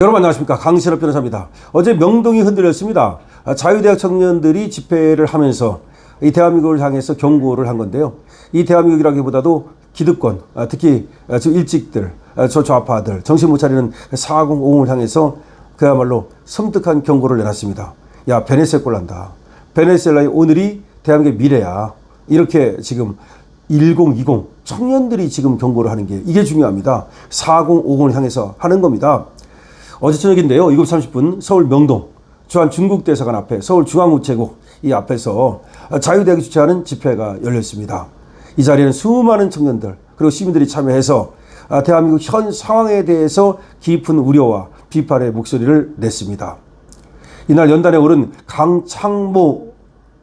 여러분 안녕하십니까 강신업 변호사입니다. 어제 명동이 흔들렸습니다. 아, 자유대학 청년들이 집회를 하면서 이 대한민국을 향해서 경고를 한 건데요. 이 대한민국이라기보다도 기득권, 아, 특히 아, 저 일직들, 아, 저 좌파들, 정신 못 차리는 4050을 향해서 그야말로 섬뜩한 경고를 내놨습니다. 야 베네수엘 꼴 난다. 베네수엘라의 오늘이 대한민국의 미래야. 이렇게 지금 1020 청년들이 지금 경고를 하는 게 이게 중요합니다. 4050을 향해서 하는 겁니다. 어제 저녁인데요. 7시 30분 서울 명동 주한 중국 대사관 앞에 서울 중앙우체국 이 앞에서 자유대학이 주최하는 집회가 열렸습니다. 이 자리에는 수많은 청년들 그리고 시민들이 참여해서 아, 대한민국 현 상황에 대해서 깊은 우려와 비판의 목소리를 냈습니다. 이날 연단에 오른 강창모라고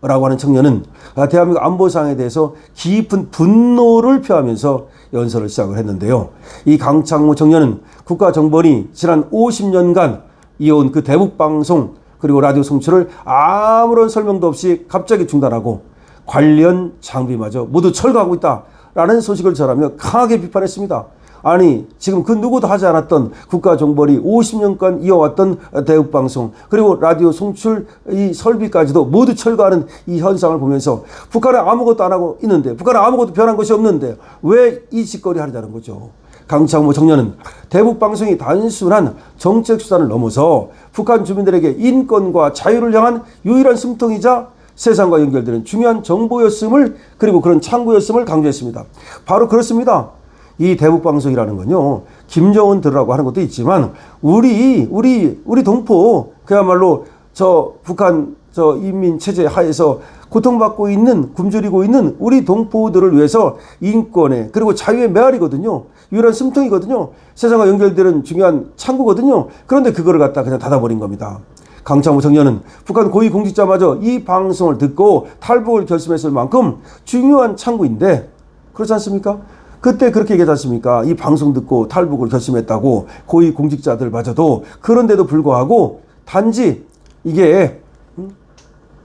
하는 청년은 아, 대한민국 안보상에 대해서 깊은 분노를 표하면서 연설을 시작을 했는데요. 이 강창모 청년은 국가정보원이 지난 50년간 이어온 그 대북방송 그리고 라디오 송출을 아무런 설명도 없이 갑자기 중단하고 관련 장비마저 모두 철거하고 있다라는 소식을 전하며 강하게 비판했습니다. 아니 지금 그 누구도 하지 않았던 국가정보원이 50년간 이어왔던 대북방송 그리고 라디오 송출 이 설비까지도 모두 철거하는 이 현상을 보면서 북한은 아무것도 안 하고 있는데 북한은 아무것도 변한 것이 없는데 왜 이 짓거리 하려는 거죠. 강창모 청년은 대북 방송이 단순한 정책 수단을 넘어서 북한 주민들에게 인권과 자유를 향한 유일한 숨통이자 세상과 연결되는 중요한 정보였음을 그리고 그런 창구였음을 강조했습니다. 바로 그렇습니다. 이 대북 방송이라는 건요. 김정은 들으라고 하는 것도 있지만 우리 우리 우리 동포 그야말로 저 북한 저 인민 체제 하에서 고통받고 있는 굶주리고 있는 우리 동포들을 위해서 인권에 그리고 자유의 메아리거든요. 유일한 숨통이거든요. 세상과 연결되는 중요한 창구거든요. 그런데 그거를 갖다 그냥 닫아버린 겁니다. 강창호 청년은 북한 고위 공직자마저 이 방송을 듣고 탈북을 결심했을 만큼 중요한 창구인데 그렇지 않습니까? 그때 그렇게 얘기하지 않습니까? 이 방송 듣고 탈북을 결심했다고 고위 공직자들마저도 그런데도 불구하고 단지 이게 음?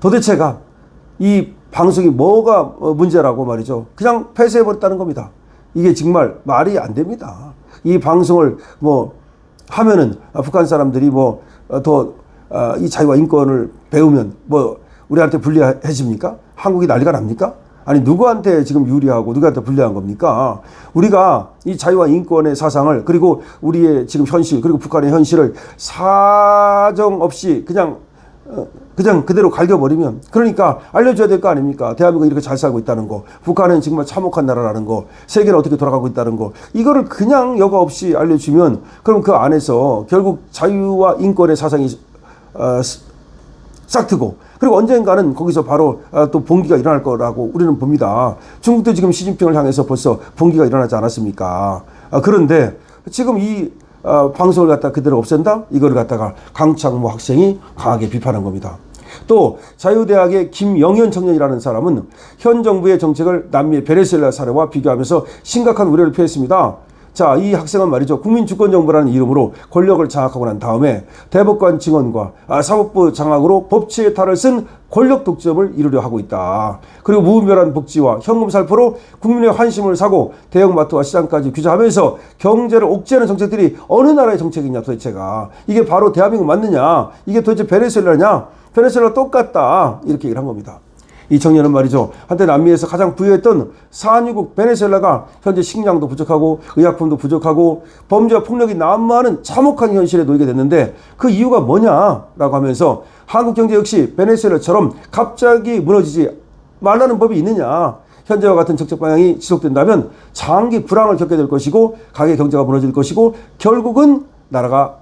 도대체가 이 방송이 뭐가 어, 문제라고 말이죠. 그냥 폐쇄해버렸다는 겁니다. 이게 정말 말이 안 됩니다. 이 방송을 뭐 하면은 북한 사람들이 뭐 더 이 자유와 인권을 배우면 뭐 우리한테 불리해집니까? 한국이 난리가 납니까? 아니 누구한테 지금 유리하고 누구한테 불리한 겁니까? 우리가 이 자유와 인권의 사상을 그리고 우리의 지금 현실 그리고 북한의 현실을 사정 없이 그냥 어, 그냥 그대로 갈겨버리면 그러니까 알려줘야 될 거 아닙니까? 대한민국이 이렇게 잘 살고 있다는 거, 북한은 정말 참혹한 나라라는 거, 세계는 어떻게 돌아가고 있다는 거, 이거를 그냥 여과 없이 알려주면 그럼 그 안에서 결국 자유와 인권의 사상이 어, 싹트고 그리고 언젠가는 거기서 바로 아, 또 봉기가 일어날 거라고 우리는 봅니다. 중국도 지금 시진핑을 향해서 벌써 봉기가 일어나지 않았습니까? 아, 그런데 지금 이 어, 방송을 갖다 그대로 없앤다? 이걸 갖다가 강창모 학생이 강하게 비판한 겁니다. 또 자유대학의 김영현 청년이라는 사람은 현 정부의 정책을 남미의 베네수엘라 사례와 비교하면서 심각한 우려를 표했습니다. 자, 이 학생은 말이죠. 국민주권정부라는 이름으로 권력을 장악하고 난 다음에 대법관 증언과 아, 사법부 장악으로 법치의 탈을 쓴 권력 독점을 이루려 하고 있다. 그리고 무분별한 복지와 현금 살포로 국민의 환심을 사고 대형마트와 시장까지 규제하면서 경제를 옥죄하는 정책들이 어느 나라의 정책이냐 도대체가. 이게 바로 대한민국 맞느냐. 이게 도대체 베네수엘라냐. 베네수엘라 똑같다. 이렇게 얘기를 한 겁니다. 이 청년은 말이죠. 한때 남미에서 가장 부유했던 산유국 베네수엘라가 현재 식량도 부족하고 의약품도 부족하고 범죄와 폭력이 난무하는 참혹한 현실에 놓이게 됐는데 그 이유가 뭐냐라고 하면서 한국 경제 역시 베네수엘라처럼 갑자기 무너지지 말라는 법이 있느냐. 현재와 같은 정책 방향이 지속된다면 장기 불황을 겪게 될 것이고 가계 경제가 무너질 것이고 결국은 나라가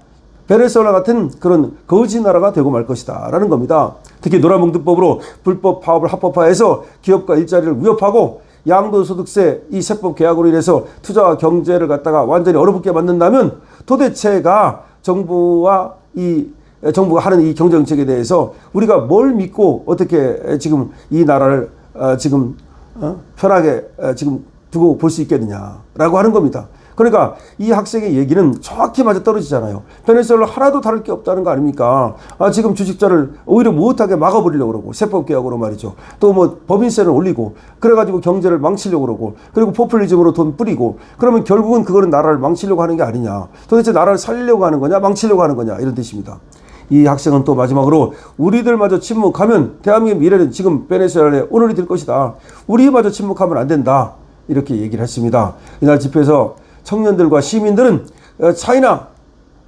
베네수엘라 같은 그런 거지 나라가 되고 말 것이다. 라는 겁니다. 특히 노란봉투법으로 불법 파업을 합법화해서 기업과 일자리를 위협하고 양도소득세 이 세법 계약으로 인해서 투자와 경제를 갖다가 완전히 얼어붙게 만든다면 도대체가 정부와 이 정부가 하는 이 경제정책에 대해서 우리가 뭘 믿고 어떻게 지금 이 나라를 어, 지금 어? 편하게 어, 지금 두고 볼 수 있겠느냐라고 하는 겁니다. 그러니까 이 학생의 얘기는 정확히 맞아 떨어지잖아요. 베네수엘라 하나도 다를 게 없다는 거 아닙니까? 아, 지금 주식자를 오히려 못하게 막아버리려고 그러고 세법 개혁으로 말이죠. 또 뭐 법인세를 올리고 그래가지고 경제를 망치려고 그러고 그리고 포퓰리즘으로 돈 뿌리고 그러면 결국은 그거는 나라를 망치려고 하는 게 아니냐. 도대체 나라를 살리려고 하는 거냐, 망치려고 하는 거냐 이런 뜻입니다. 이 학생은 또 마지막으로 우리들마저 침묵하면 대한민국의 미래는 지금 베네수엘라의 오늘이 될 것이다. 우리마저 침묵하면 안 된다. 이렇게 얘기를 했습니다. 이날 집회에서 청년들과 시민들은 어, 차이나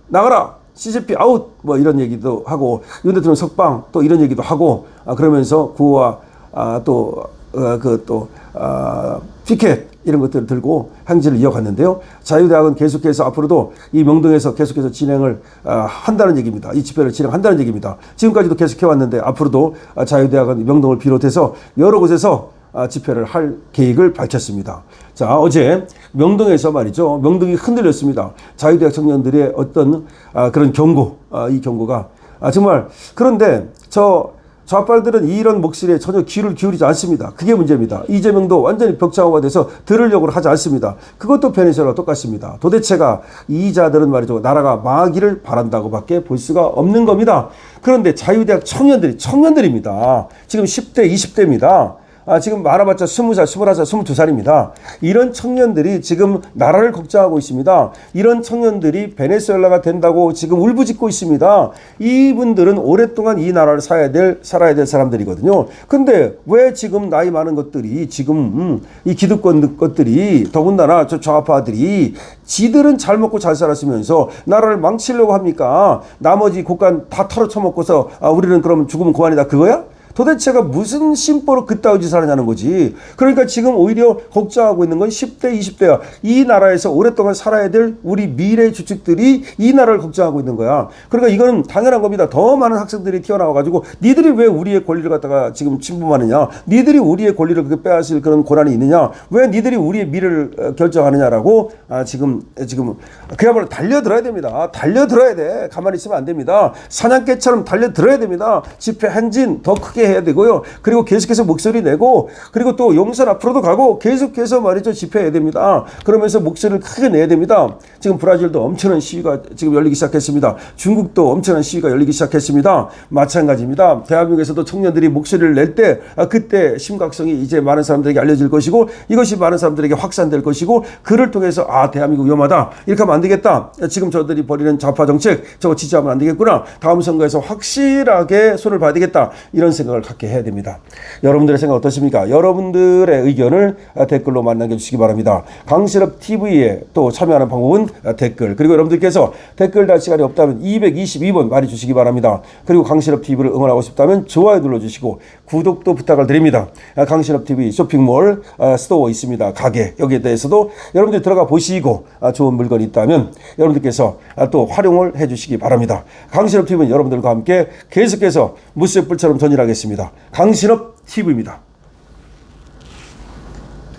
나가라 CCP 아웃 뭐 이런 얘기도 하고 윤 대통령 석방 또 이런 얘기도 하고 아, 그러면서 구호와 아, 또그또 아, 피켓 이런 것들을 들고 행진을 이어갔는데요. 자유대학은 계속해서 앞으로도 이 명동에서 계속해서 진행을 아, 한다는 얘기입니다. 이 집회를 진행한다는 얘기입니다. 지금까지도 계속해 왔는데 앞으로도 아, 자유대학은 명동을 비롯해서 여러 곳에서 아, 집회를 할 계획을 밝혔습니다. 자, 어제 명동에서 말이죠. 명동이 흔들렸습니다. 자유대학 청년들의 어떤 아, 그런 경고, 아, 이 경고가 아, 정말 그런데 저 좌빨들은 이런 목소리에 전혀 귀를 기울이지 않습니다. 그게 문제입니다. 이재명도 완전히 벽장화가 돼서 들으려고 하지 않습니다. 그것도 베네수엘라 똑같습니다. 도대체가 이 자들은 말이죠. 나라가 망하기를 바란다고밖에 볼 수가 없는 겁니다. 그런데 자유대학 청년들이 청년들입니다. 지금 10대, 20대입니다. 아, 지금 많아봤자 20살, 21살, 22살입니다. 이런 청년들이 지금 나라를 걱정하고 있습니다. 이런 청년들이 베네수엘라가 된다고 지금 울부짖고 있습니다. 이분들은 오랫동안 이 나라를 살아야 될, 살아야 될 사람들이거든요. 근데 왜 지금 나이 많은 것들이 지금, 음, 이 기득권 것들이 더군다나 저 좌파들이 지들은 잘 먹고 잘 살았으면서 나라를 망치려고 합니까? 나머지 국간 다 털어쳐먹고서 아, 우리는 그럼 죽으면 그만이다. 그거야? 도대체가 무슨 심보로 그따위 짓을 하냐는 거지. 그러니까 지금 오히려 걱정하고 있는 건 10대, 20대야. 이 나라에서 오랫동안 살아야 될 우리 미래 주축들이 이 나라를 걱정하고 있는 거야. 그러니까 이거는 당연한 겁니다. 더 많은 학생들이 튀어나와가지고 니들이 왜 우리의 권리를 갖다가 지금 침범하느냐. 니들이 우리의 권리를 그렇게 빼앗을 그런 고난이 있느냐. 왜 니들이 우리의 미래를 어, 결정하느냐라고 아, 지금, 지금 그야말로 달려들어야 됩니다. 달려들어야 돼. 가만히 있으면 안 됩니다. 사냥개처럼 달려들어야 됩니다. 집회 행진 더 크게 해야 되고요. 그리고 계속해서 목소리 내고 그리고 또 용산 앞으로도 가고 계속해서 말이죠 집회해야 됩니다. 그러면서 목소리를 크게 내야 됩니다. 지금 브라질도 엄청난 시위가 지금 열리기 시작했습니다. 중국도 엄청난 시위가 열리기 시작했습니다. 마찬가지입니다. 대한민국에서도 청년들이 목소리를 낼때 아, 그때 심각성이 이제 많은 사람들에게 알려질 것이고 이것이 많은 사람들에게 확산될 것이고 그를 통해서 아 대한민국 위험하다 이렇게 하면 안 되겠다. 지금 저들이 벌이는 좌파 정책 저거 지지하면 안 되겠구나. 다음 선거에서 확실하게 손을 봐야 되겠다. 이런 생각 을 갖게 해야 됩니다. 여러분들의 생각 어떠십니까? 여러분들의 의견을 댓글로 남겨주시기 바랍니다. 강실업 TV에 또 참여하는 방법은 댓글 그리고 여러분들께서 댓글 달 시간이 없다면 222번 말해주시기 바랍니다. 그리고 강실업 TV를 응원하고 싶다면 좋아요 눌러주시고 구독도 부탁을 드립니다. 강실업 TV 쇼핑몰 스토어 있습니다. 가게 여기에 대해서도 여러분들 들어가 보시고 좋은 물건이 있다면 여러분들께서 또 활용을 해주시기 바랍니다. 강실업 TV는 여러분들과 함께 계속해서 무쇠불처럼 전일하겠습니다. 강실업 TV입니다.